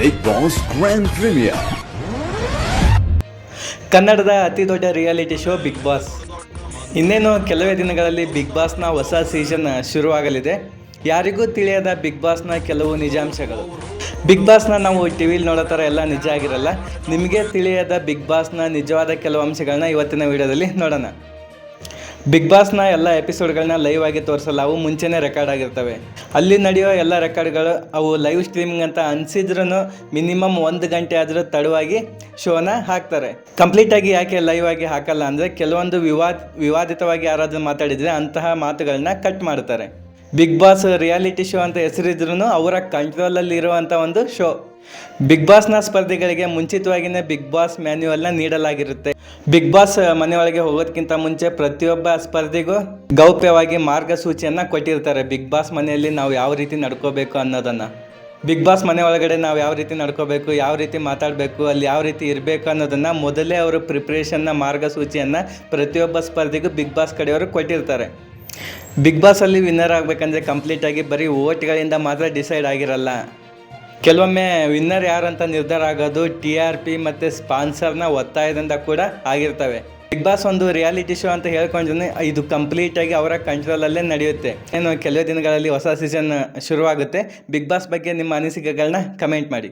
Big boss grand premier ಕನ್ನಡದ ಅತಿ ದೊಡ್ಡ ರಿಯಾಲಿಟಿ ಶೋ ಬಿಗ್ ಬಾಸ್ ಇನ್ನೇನು ಕೆಲವೇ ದಿನಗಳಲ್ಲಿ ಬಿಗ್ ಬಾಸ್ನ ಹೊಸ ಸೀಸನ್ ಶುರುವಾಗಲಿದೆ. ಯಾರಿಗೂ ತಿಳಿಯದ ಬಿಗ್ ಬಾಸ್ನ ಕೆಲವು ನಿಜಾಂಶಗಳು. ಬಿಗ್ ಬಾಸ್ನ ನಾವು ಟಿ ವಿಲಿ ನೋಡೋ ಥರ ಎಲ್ಲ ನಿಜ ಆಗಿರಲ್ಲ. ನಿಮಗೆ ತಿಳಿಯದ ಬಿಗ್ ಬಾಸ್ನ ನಿಜವಾದ ಕೆಲವು ಅಂಶಗಳನ್ನ ಇವತ್ತಿನ ವಿಡಿಯೋದಲ್ಲಿ ನೋಡೋಣ. ಬಿಗ್ ಬಾಸ್ನ ಎಲ್ಲ ಎಪಿಸೋಡ್ಗಳನ್ನ ಲೈವ್ ಆಗಿ ತೋರಿಸಲ್ಲ, ಅವು ಮುಂಚೆನೇ ರೆಕಾರ್ಡ್ ಆಗಿರ್ತವೆ. ಅಲ್ಲಿ ನಡೆಯೋ ಎಲ್ಲ ರೆಕಾರ್ಡ್ಗಳು ಅವು ಲೈವ್ ಸ್ಟ್ರೀಮಿಂಗ್ ಅಂತ ಅನ್ಸಿದ್ರೂ ಮಿನಿಮಮ್ ಒಂದು ಗಂಟೆ ಆದರೂ ತಡವಾಗಿ ಶೋನ ಹಾಕ್ತಾರೆ. ಕಂಪ್ಲೀಟಾಗಿ ಯಾಕೆ ಲೈವ್ ಆಗಿ ಹಾಕಲ್ಲ ಅಂದರೆ, ಕೆಲವೊಂದು ವಿವಾದ, ವಿವಾದಿತವಾಗಿ ಯಾರಾದರೂ ಮಾತಾಡಿದರೆ ಅಂತಹ ಮಾತುಗಳನ್ನ ಕಟ್ ಮಾಡ್ತಾರೆ. ಬಿಗ್ ಬಾಸ್ ರಿಯಾಲಿಟಿ ಶೋ ಅಂತ ಹೆಸರಿದ್ರೂ ಅವರ ಕಂಟ್ರೋಲಲ್ಲಿ ಇರುವಂಥ ಒಂದು ಶೋ ಬಿಗ್ ಬಾಸ್ನ ಸ್ಪರ್ಧಿಗಳಿಗೆ ಮುಂಚಿತವಾಗಿಯೇ ಬಿಗ್ ಬಾಸ್ ಮ್ಯಾನ್ಯುವಲ್ನ ನೀಡಲಾಗಿರುತ್ತೆ. ಬಿಗ್ ಬಾಸ್ ಮನೆಯೊಳಗೆ ಹೋಗೋದಕ್ಕಿಂತ ಮುಂಚೆ ಪ್ರತಿಯೊಬ್ಬ ಸ್ಪರ್ಧಿಗೂ ಗೌಪ್ಯವಾಗಿ ಮಾರ್ಗಸೂಚಿಯನ್ನು ಕೊಟ್ಟಿರ್ತಾರೆ. ಬಿಗ್ ಬಾಸ್ ಮನೆಯಲ್ಲಿ ನಾವು ಯಾವ ರೀತಿ ನಡ್ಕೋಬೇಕು ಅನ್ನೋದನ್ನು. ಬಿಗ್ ಬಾಸ್ ಮನೆ ಒಳಗಡೆ ನಾವು ಯಾವ ರೀತಿ ನಡ್ಕೋಬೇಕು, ಯಾವ ರೀತಿ ಮಾತಾಡಬೇಕು, ಅಲ್ಲಿ ಯಾವ ರೀತಿ ಇರಬೇಕು ಅನ್ನೋದನ್ನು ಮೊದಲೇ ಅವರು ಪ್ರಿಪ್ರೇಷನ್ನ ಮಾರ್ಗಸೂಚಿಯನ್ನು ಪ್ರತಿಯೊಬ್ಬ ಸ್ಪರ್ಧಿಗೂ ಬಿಗ್ ಬಾಸ್ ಕಡೆಯವರು ಕೊಟ್ಟಿರ್ತಾರೆ. ಬಿಗ್ ಬಾಸಲ್ಲಿ ವಿನ್ನರ್ ಆಗಬೇಕಂದ್ರೆ ಕಂಪ್ಲೀಟಾಗಿ ಬರೀ ಓಟ್ಗಳಿಂದ ಮಾತ್ರ ಡಿಸೈಡ್ ಆಗಿರಲ್ಲ. ಕೆಲವೊಮ್ಮೆ ವಿನ್ನರ್ ಯಾರಂತ ನಿರ್ಧಾರ ಆಗೋದು ಟಿ ಆರ್ ಪಿ ಮತ್ತು ಸ್ಪಾನ್ಸರ್ನ ಒತ್ತಾಯದಿಂದ ಕೂಡ ಆಗಿರ್ತವೆ. ಬಿಗ್ ಬಾಸ್ ಒಂದು ರಿಯಾಲಿಟಿ ಶೋ ಅಂತ ಹೇಳ್ಕೊಂಡ್ರೆ ಇದು ಕಂಪ್ಲೀಟಾಗಿ ಅವರ ಕಂಟ್ರೋಲಲ್ಲೇ ನಡೆಯುತ್ತೆ. ಏನು ಕೆಲವೇ ದಿನಗಳಲ್ಲಿ ಹೊಸ ಸೀಸನ್ ಶುರುವಾಗುತ್ತೆ. ಬಿಗ್ ಬಾಸ್ ಬಗ್ಗೆ ನಿಮ್ಮ ಅನಿಸಿಕೆಗಳನ್ನ ಕಮೆಂಟ್ ಮಾಡಿ.